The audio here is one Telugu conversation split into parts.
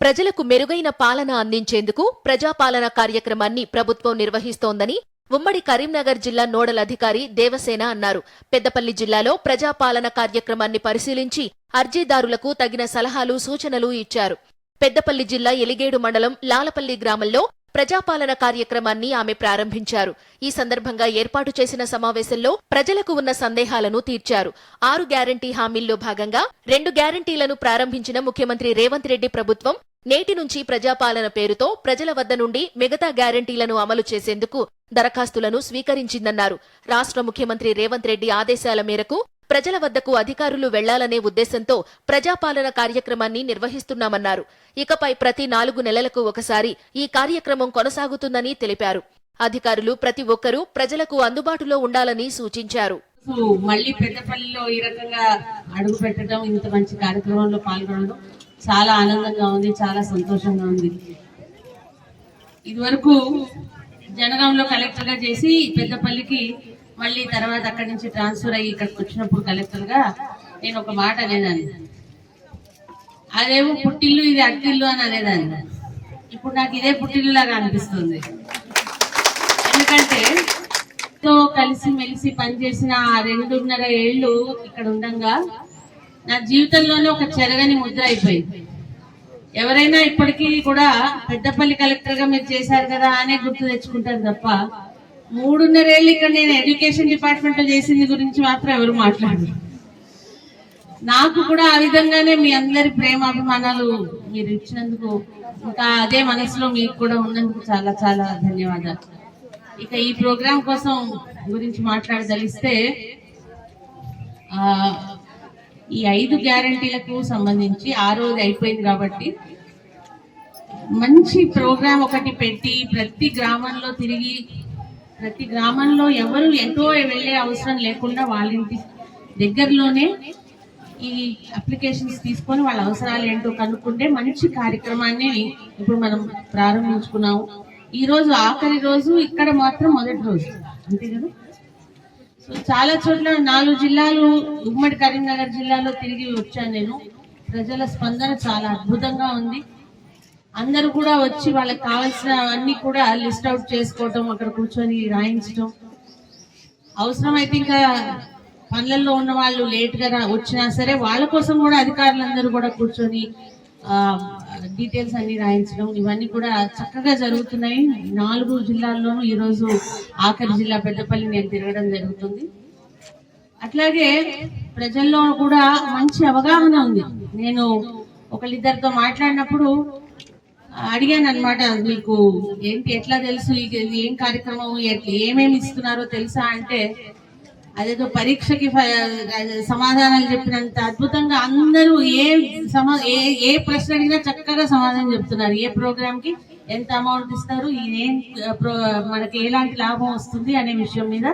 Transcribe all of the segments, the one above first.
ప్రజలకు మెరుగైన పాలన అందించేందుకు ప్రజాపాలన కార్యక్రమాన్ని ప్రభుత్వం నిర్వహిస్తోందని ఉమ్మడి కరీంనగర్ జిల్లా నోడల్ అధికారి దేవసేన అన్నారు. పెద్దపల్లి జిల్లాలో ప్రజాపాలన కార్యక్రమాన్ని పరిశీలించి అర్జీదారులకు తగిన సలహాలు సూచనలు ఇచ్చారు. పెద్దపల్లి జిల్లా ఎలిగేడు మండలం లాలపల్లి గ్రామంలో ప్రజాపాలన కార్యక్రమాన్ని ఆమె ప్రారంభించారు. ఈ సందర్భంగా ఏర్పాటు చేసిన సమావేశంలో ప్రజలకు ఉన్న సందేహాలను తీర్చారు. ఆరు గ్యారంటీ హామీల్లో భాగంగా రెండు గ్యారంటీలను ప్రారంభించిన ముఖ్యమంత్రి రేవంత్ రెడ్డి ప్రభుత్వం నేటి నుంచి ప్రజాపాలన పేరుతో ప్రజల వద్ద నుండి మిగతా గ్యారంటీలను అమలు చేసేందుకు దరఖాస్తులను స్వీకరించిందన్నారు. రాష్ట్ర ముఖ్యమంత్రి రేవంత్ రెడ్డి ఆదేశాల మేరకు ప్రజల వద్దకు అధికారులు వెళ్ళాలనే ఉద్దేశంతో ప్రజాపాలన కార్యక్రమాన్ని నిర్వహిస్తున్నామన్నారు. ఇకపై ప్రతి నాలుగు నెలలకు ఒకసారి ఈ కార్యక్రమం కొనసాగుతుందని తెలిపారు. అధికారులు ప్రతి ఒక్కరూ ప్రజలకు అందుబాటులో ఉండాలని సూచించారు. మళ్ళీ పెద్దపల్లిలో ఈ రకంగా అడుగు పెట్టడం ఇంత మంచి కార్యక్రమంలో పాల్గొనడం చాలా ఆనందంగా ఉంది చాలా సంతోషంగా ఉంది. ఇదివరకు జనగాంలో కలెక్టర్గా చేసి పెద్దపల్లికి మళ్ళీ తర్వాత అక్కడి నుంచి ట్రాన్స్ఫర్ అయ్యి ఇక్కడికి వచ్చినప్పుడు కలెక్టర్గా నేను ఒక మాట అనేదాన్ని. అదేమో పుట్టిల్లు ఇది అట్టిల్లు అని అనేదాన్ని. ఇప్పుడు నాకు ఇదే పుట్టిల్లు లాగా అనిపిస్తుంది. ఎందుకంటే తో కలిసి మెలిసి పనిచేసిన ఆ రెండున్నర ఏళ్ళు ఇక్కడ ఉండగా నా జీవితంలోనే ఒక చెరగని ముద్ర అయిపోయింది. ఎవరైనా ఇప్పటికీ కూడా పెద్దపల్లి కలెక్టర్గా మీరు చేశారు కదా అనే గుర్తు తెచ్చుకుంటారు తప్ప మూడున్నరేళ్ళు ఇక్కడ నేను ఎడ్యుకేషన్ డిపార్ట్మెంట్లో చేసింది గురించి మాత్రం ఎవరు మాట్లాడరు. నాకు కూడా ఆ విధంగానే మీ అందరి ప్రేమ అభిమానాలు మీరు ఇచ్చినందుకు ఇంకా అదే మనసులో మీకు కూడా ఉన్నందుకు చాలా చాలా ధన్యవాదాలు. ఇక ఈ ప్రోగ్రాం కోసం గురించి మాట్లాడదలిస్తే ఆ, ఈ ఐదు గ్యారంటీలకు సంబంధించి ఆ రోజు అయిపోయింది కాబట్టి మంచి ప్రోగ్రాం ఒకటి పెట్టి ప్రతి గ్రామంలో తిరిగి ప్రతి గ్రామంలో ఎవరు ఎంతో వెళ్ళే అవసరం లేకుండా వాళ్ళ ఇంటి దగ్గరలోనే ఈ అప్లికేషన్స్ తీసుకొని వాళ్ళ అవసరాలు ఏంటో కనుక్కుంటే మంచి కార్యక్రమాన్ని ఇప్పుడు మనం ప్రారంభించుకున్నాము. ఈ రోజు ఆఖరి రోజు ఇక్కడ మాత్రం మొదటి రోజు. అంతే కదా? చాలా చోట్ల నాలుగు జిల్లాలు ఉమ్మడి కరీంనగర్ జిల్లాలో తిరిగి వచ్చాను నేను. ప్రజల స్పందన చాలా అద్భుతంగా ఉంది. అందరూ కూడా వచ్చి వాళ్ళకి కావాల్సిన అన్ని కూడా లిస్ట్ అవుట్ చేసుకోవటం అక్కడ కూర్చొని రాయించడం అవసరమైతే ఇంకా పనులలో ఉన్న వాళ్ళు లేట్గా వచ్చినా సరే వాళ్ళ కోసం కూడా అధికారులందరూ కూడా కూర్చొని డీటెయిల్స్ అన్ని రాయించడం ఇవన్నీ కూడా చక్కగా జరుగుతున్నాయి. నాలుగు జిల్లాల్లోనూ ఈరోజు ఆఖరి జిల్లా పెద్దపల్లి నేను తిరగడం జరుగుతుంది. అట్లాగే ప్రజల్లో కూడా మంచి అవగాహన ఉంది. నేను ఒకళ్ళిద్దరితో మాట్లాడినప్పుడు అడిగాను అనమాట మీకు ఏంటి ఎట్లా తెలుసు? ఇది ఇది ఏం కార్యక్రమం? ఎట్లా ఏమేమి ఇస్తున్నారో తెలుసా? అంటే అదేదో పరీక్షకి సమాధానాలు చెప్పినంత అద్భుతంగా అందరూ ఏ సమా ఏ ఏ ప్రశ్న అడిగినా చక్కగా సమాధానం చెప్తున్నారు. ఏ ప్రోగ్రామ్కి ఎంత అమౌంట్ ఇస్తారు ఏం ప్రో- మనకి ఎలాంటి లాభం వస్తుంది అనే విషయం మీద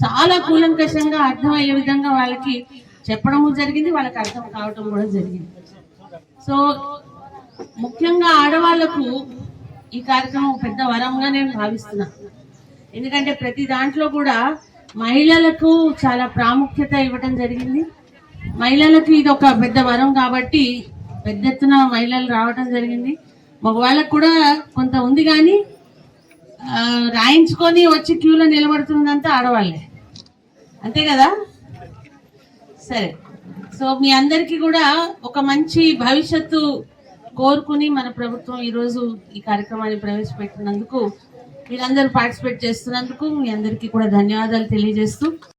చాలా కూలంకషంగా అర్థమయ్యే విధంగా వాళ్ళకి చెప్పడం జరిగింది వాళ్ళకి అర్థం కావటం కూడా జరిగింది. సో ముఖ్యంగా ఆడవాళ్ళకు ఈ కార్యక్రమం పెద్ద వరంగా నేను భావిస్తున్నా. ఎందుకంటే ప్రతి దాంట్లో కూడా మహిళలకు చాలా ప్రాముఖ్యత ఇవ్వటం జరిగింది. మహిళలకు ఇది ఒక పెద్ద వరం కాబట్టి పెద్ద ఎత్తున మహిళలు రావటం జరిగింది. మగవాళ్ళకు కూడా కొంత ఉంది కానీ రాయించుకొని వచ్చి క్యూలో నిలబడుతున్నదంతా ఆడవాళ్ళే. అంతే కదా? సరే. సో మీ అందరికీ కూడా ఒక మంచి భవిష్యత్తు కోరుకుని మన ప్రభుత్వం ఈరోజు ఈ కార్యక్రమాన్ని ప్రవేశపెట్టినందుకు మీరందరూ పార్టిసిపేట్ చేస్తున్నందుకు మీ అందరికీ కూడా ధన్యవాదాలు తెలియజేస్తూ